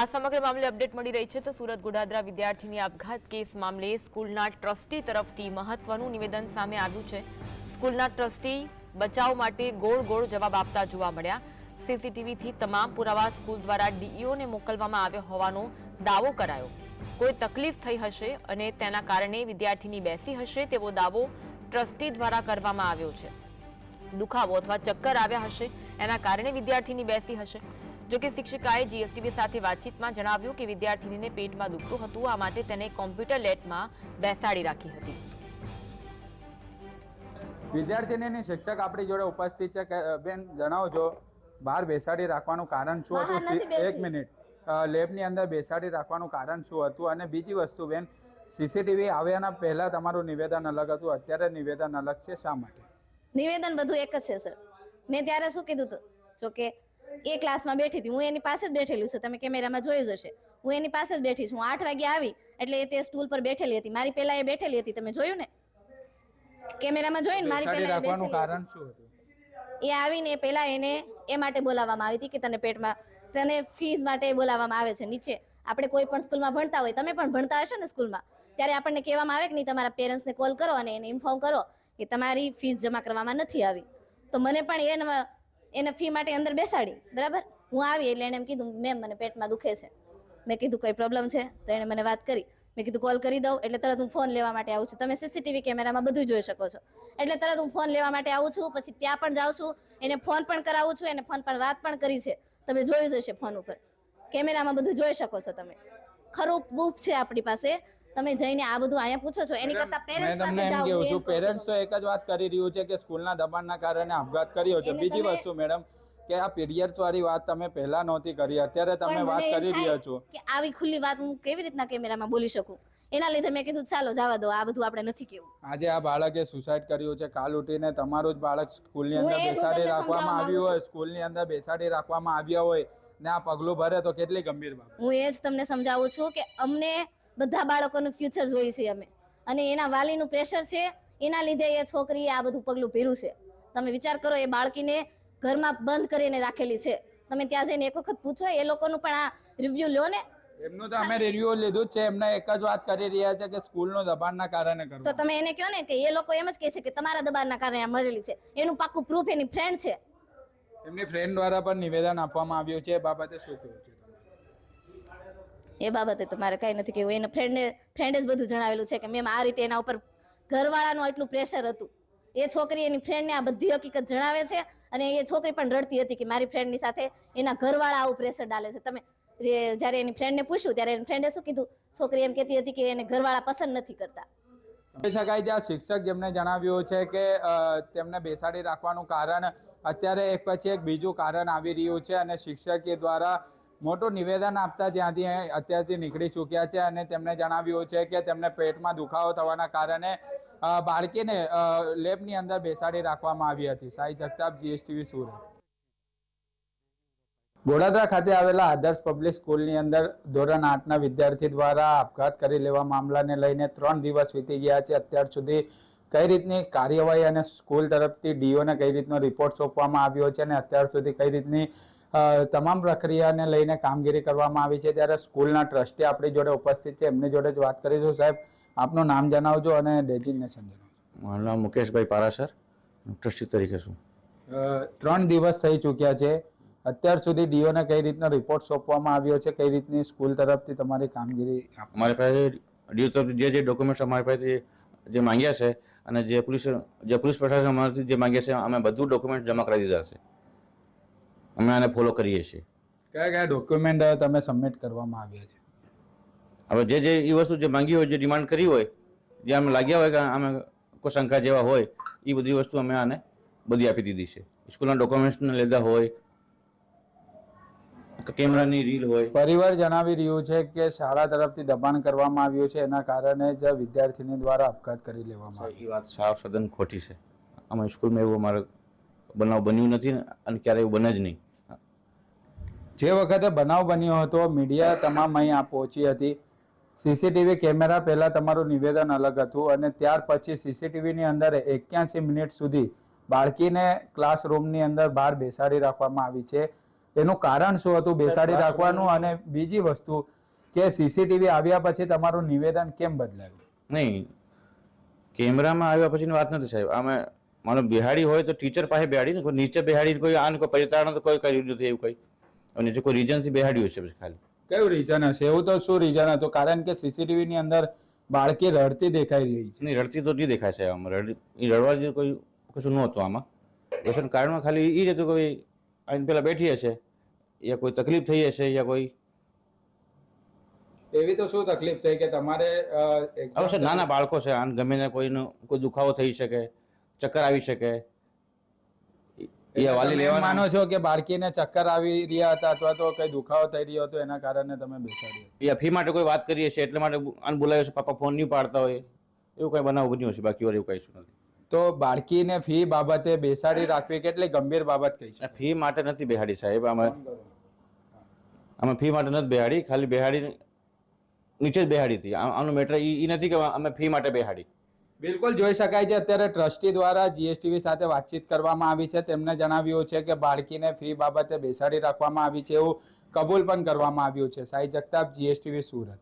આ સમગ્ર મામલે અપડેટ મળી રહી છે તો સુરત ગોડાદરા વિદ્યાર્થીની આપઘાત કેસ મામલે સ્કૂલના ટ્રસ્ટી તરફથી મહત્વનું નિવેદન સામે આવ્યું છે. સ્કૂલના ટ્રસ્ટી બચાવ માટે ગોળ ગોળ જવાબ આપતા જોવા મળ્યા. સીસીટીવીથી તમામ પુરાવા સ્કૂલ દ્વારા ડીઈઓને મોકલવામાં આવ્યો હોવાનો દાવો કરાયો. કોઈ તકલીફ થઈ હશે અને તેના કારણે વિદ્યાર્થીની બેસી હશે તેવો દાવો ટ્રસ્ટી દ્વારા કરવામાં આવ્યો છે. દુખાવો અથવા ચક્કર આવ્યા હશે, એના કારણે વિદ્યાર્થીની બેસી હશે. જો કે શિક્ષિકાએ જીએસટીવી સાથે વાતચીતમાં જણાવ્યું કે વિદ્યાર્થીનીને પેટમાં દુખતું હતું આ માટે તેને કોમ્પ્યુટર લેબમાં બેસાડી રાખી હતી. વિદ્યાર્થીનીની શિક્ષક આપણી જોડે ઉપસ્થિત છે. બેન જણાવજો બહાર બેસાડી રાખવાનું કારણ શું હતું. એક મિનિટ. લેબની અંદર બેસાડી રાખવાનું કારણ શું હતું? અને બીજી વસ્તુ બેન સીસીટીવી આવ્યાના પહેલા તમારું નિવેદન અલગ હતું અત્યારે નિવેદન અલગ છે. શા માટે? નિવેદન બધું એક જ છે સર. મેં ત્યારે શું કીધું હતું? જો કે એ ક્લાસમાં બેઠી હતી હું એની પાસે જ બેઠેલું છું તમે કેમેરામાં જોયું જ હશે. હું એની પાસે જ બેઠી છું આઠ વાગે આવી એટલે એ તે સ્ટૂલ પર બેઠેલી હતી. મારી પહેલા એ બેઠેલી હતી તમે જોયું ને? કેમેરામાં જોઈને મારી પહેલા એ બેસેલી કારણ શું હતું? એ આવીને પહેલા એને એ માટે બોલાવવામાં આવી હતી કે તને પેટમાં તને ફીઝ માટે બોલાવવામાં આવે છે નીચે. આપણે કોઈ પણ સ્કૂલમાં ભણતા હોય તમે પણ ભણતા હશો ને સ્કૂલમાં? ત્યારે આપણને કહેવામાં આવે કે નહીં તમારા પેરેન્ટ્સને કોલ કરો અને એને ઇન્ફોર્મ કરો કે તમારી ફીસ જમા કરવામાં નથી આવી. તો મને પણ એના એને ફી માટે અંદર બેસાડી, બરાબર? હું આવી એટલે એને એમ કીધું, મેમ, મને પેટમાં દુખે છે. મેં કીધું, કોઈ પ્રોબ્લેમ છે? તો એણે મને વાત કરી. મેં કીધું કોલ કરી દઉં, એટલે તરત હું ફોન લેવા માટે આવું છું. તમે સીસીટીવી કેમેરામાં બધું જોઈ શકો છો. એટલે તરત હું ફોન લેવા માટે આવું છું, પછી ત્યાં પણ જાઉં છું, એને ફોન પણ કરાવું છું, એને ફોન પર વાત પણ કરી છે. તમે જોયું જ હશે ફોન ઉપર. કેમેરામાં બધું જોઈ શકો છો તમે. ખરું પ્રૂફ છે આપણી પાસે તમે જઈને આ બધું અહીંયા પૂછો છો એની કરતા પેરેન્ટ્સ પાસે એમ જાઓ કહું છું પેરેન્ટ્સ તો એક જ વાત કરી રહ્યું છે કે સ્કૂલના દબાણના કારણે આપઘાત કર્યો છે. બીજી વસ્તુ મેડમ કે આ પીરિયડ્સ વાળી વાત તમે પહેલા નહોતી કરી. અત્યારે તમે વાત કરી રહ્યા છો. કે આવી ખુલ્લી વાત હું કેવી રીતના કેમેરામાં બોલી શકું? એના લીધે મેં કીધું ચાલો જવા દો આ બધું આપણે નથી કેવું. આજે આ બાળકે સુસાઇડ કર્યું છે. કાલ ઉઠીને તમારું જ બાળક સ્કૂલની અંદર બેસાડી રાખવામાં આવ્યું હોય સ્કૂલની અંદર બેસાડી રાખવામાં આવ્યા હોય ને આ પગલું ભરે તો કેટલી ગંભીર બાબત હું એ જ તમને સમજાવું છું કે અમને બધા બાળકોનું ફ્યુચર જોઈએ છીએ અમે. અને એના વાલીનું પ્રેશર છે એના લીધે એ છોકરીએ આ બધું પગલું ભર્યું છે. તમે વિચાર કરો એ બાળકીને ઘરમાં બંધ કરીને રાખેલી છે. તમે ત્યાં જઈને એક વખત પૂછો એ લોકોનું પણ આ રિવ્યુ લો ને. એમનું તો અમે રિવ્યુ લીધું છે એમને એક જ વાત કરી રહ્યા છે કે સ્કૂલનો દબાણના કારણે તો તમે એને કહો ને કે એ લોકો એમ જ કહે છે કે તમારા દબાણના કારણે આ મળેલી છે. એનું પાક્કું પ્રૂફ એની ફ્રેન્ડ છે. એમની ફ્રેન્ડ દ્વારા પણ નિવેદન આપવામાં આવ્યું છે એ બાબતે શું કહેવું છે? એ બાબતે તો મારે કાંઈ નથી કહેવું. એને ફ્રેન્ડને ફ્રેન્ડે જ બધું જણાવેલું છે કે મેમ આ રીતે એના ઉપર ઘરવાળાનું એટલું પ્રેશર હતું. એ છોકરી એની ફ્રેન્ડને આ બધી હકીકત જણાવે છે અને એ છોકરી પણ રડતી હતી કે મારી ફ્રેન્ડની સાથે એના ઘરવાળા આવું પ્રેશર ડાલે છે. તમે જ્યારે એની ફ્રેન્ડને પૂછ્યું ત્યારે એની ફ્રેન્ડે શું કીધું? છોકરી એમ કહેતી હતી કે એને ઘરવાળા પસંદ નથી કરતા. શકાય ત્યાં શિક્ષક જેમને જણાવ્યું છે કે તેમને બેસાડી રાખવાનું કારણ અત્યારે એક પછી એક બીજું કારણ આવી રહ્યું છે અને શિક્ષકે દ્વારા મોટું નિવેદન આપતા ત્યાંથી અત્યારથી નીકળી ચૂક્યા છે અને તેમણે જણાવ્યું છે કે તેમને પેટમાં દુખાવો થવાના કારણે બાળકીને લેબની અંદર બેસાડી રાખવામાં આવી હતી. સાઈ જગતાપ, જીએસટીવી સુરત. ગોડાદરા ખાતે આવેલા આદર્શ પબ્લિક સ્કૂલની અંદર ધોરણ આઠના વિદ્યાર્થી દ્વારા આપઘાત કરી લેવા મામલાને લઈને ત્રણ દિવસ વીતી ગયા છે. અત્યાર સુધી કઈ રીતની કાર્યવાહી અને સ્કૂલ તરફથી ડીઓને કઈ રીતનો રિપોર્ટ સોંપવામાં આવ્યો છે અને અત્યાર સુધી કઈ રીતની તમામ પ્રક્રિયાને લઈને કામગીરી કરવામાં આવી છે. ત્યારે સ્કૂલના ટ્રસ્ટી આપણી જોડે ઉપસ્થિત છે. એમની જોડે જ વાત કરીશું સાહેબ. આપનું નામ જણાવજો અને ડેઝિગ્નેશન જણાવજો મારું નામ મુકેશભાઈ પારાસર ટ્રસ્ટી તરીકે છું. ત્રણ દિવસ થઈ ચૂક્યા છે. અત્યાર સુધી ડીઓને કઈ રીતનો રિપોર્ટ સોંપવામાં આવ્યો છે? કઈ રીતની સ્કૂલ તરફથી તમારી કામગીરી અમારી પાસે ડીઓ તરફથી જે જે ડોક્યુમેન્ટ્સ અમારી પાસે જે માંગ્યા છે અને જે પોલીસ જે પોલીસ પ્રશાસન અમારાથી જે માંગ્યા છે અમે બધું ડોક્યુમેન્ટ જમા કરાવી દીધા છે. અમે આને ફોલો કરીએ છીએ. કયા કયા ડોક્યુમેન્ટ તમે સબમિટ કરવામાં આવ્યા છે? હવે જે જે એ વસ્તુ જે માંગી હોય જે ડિમાન્ડ કરી હોય જે અમે લાગ્યા હોય કે અમે કોઈ શંકા જેવા હોય એ બધી વસ્તુ અમે આને બધી આપી દીધી છે. સ્કૂલના ડોક્યુમેન્ટ્સને લીધા હોય કેમેરાની રીલ હોય. પરિવાર જણાવી રહ્યું છે કે શાળા તરફથી દબાણ કરવામાં આવ્યું છે એના કારણે જ વિદ્યાર્થીની દ્વારા આપઘાત કરી લેવામાં આવી. એ વાત સાવ સદન ખોટી છે. અમારી સ્કૂલમાં એવું અમારે બનાવ બન્યું નથી અને ક્યારે એવું બને જ નહીં. જે વખતે બનાવ બન્યો હતો મીડિયા તમામ અહીં પહોંચી હતી. સીસીટીવી કેમેરા પહેલાં તમારું નિવેદન અલગ હતું અને ત્યાર પછી સીસીટીવીની અંદર એક્યાસી મિનિટ સુધી બાળકીને ક્લાસરૂમની અંદર બહાર બેસાડી રાખવામાં આવી છે. એનું કારણ શું હતું? બેસાડી રાખવાનું અને બીજી વસ્તુ કે સીસીટીવી આવ્યા પછી તમારું નિવેદન કેમ બદલાયું? નહીં કેમેરામાં આવ્યા પછીની વાત નથી સાહેબ. અમે માનો બિહાડી હોય તો ટીચર પાસે બિહાડી ને કોઈ નીચે બિહાડી કોઈ આને કોઈ પરિતારણ તો કોઈ કર્યું નથી એવું કંઈ. અને જે કોઈ રીઝનથી બેહાડ્યું છે ખાલી. કયું રીઝન હશે? એવું તો શું રીઝન હતું કારણ કે સીસીટીવી ની અંદર બાળકી રડતી દેખાઈ રહી છે. નહીં રડતી તો નહીં દેખાય છે આમાં. રડી એ રડવા જેવું કોઈ કશું નહોતું આમાં. વ્યસન કારણમાં ખાલી એ જ હતું કે ભાઈ આની પેલા બેઠી હશે. યા કોઈ તકલીફ થઈ હશે યા કોઈ. એવી તો શું તકલીફ થઈ કે તમારે અવશ્ય નાના બાળકો છે આને ગમે ને કોઈનો કોઈ દુખાવો થઈ શકે ચક્કર આવી શકે. એ વાલી માનો છો કે બાળકીને ચક્કર આવી રહ્યા હતા અથવા તો કઈ દુખાવો થઈ રહ્યો હતો એના કારણે તમે બેસાડ્યો એ ફી માટે કોઈ વાત કરીએ છીએ એટલે માટે આને બોલાવ્યો છે પાપા ફોન નહીં પાડતા હોય. એવું કઈ બનાવ બન્યું હશે બાકી વાર એવું કઈ શું નથી. તો બાળકીને ફી બાબતે બેસાડી રાખવી કેટલી ગંભીર બાબત કહી છે ફી માટે નથી બેહાડી સાહેબ આમાં અમે ફી માટે નથી બેહાડી ખાલી બેહાડી નીચે જ બેહાડી હતી. આનું મેટર એ નથી કે અમે ફી માટે બેહાડી. બિલકુલ જોઈ શકાય છે. અત્યારે ટ્રસ્ટી દ્વારા જીએસટીવી સાથે વાતચીત કરવામાં આવી છે. તેમણે જણાવ્યું છે કે બાળકીને ફી બાબતે બેસાડી રાખવામાં આવી છે એવું કબૂલ પણ કરવામાં આવ્યું છે. સાઈ જગતાપ, જીએસટીવી સુરત.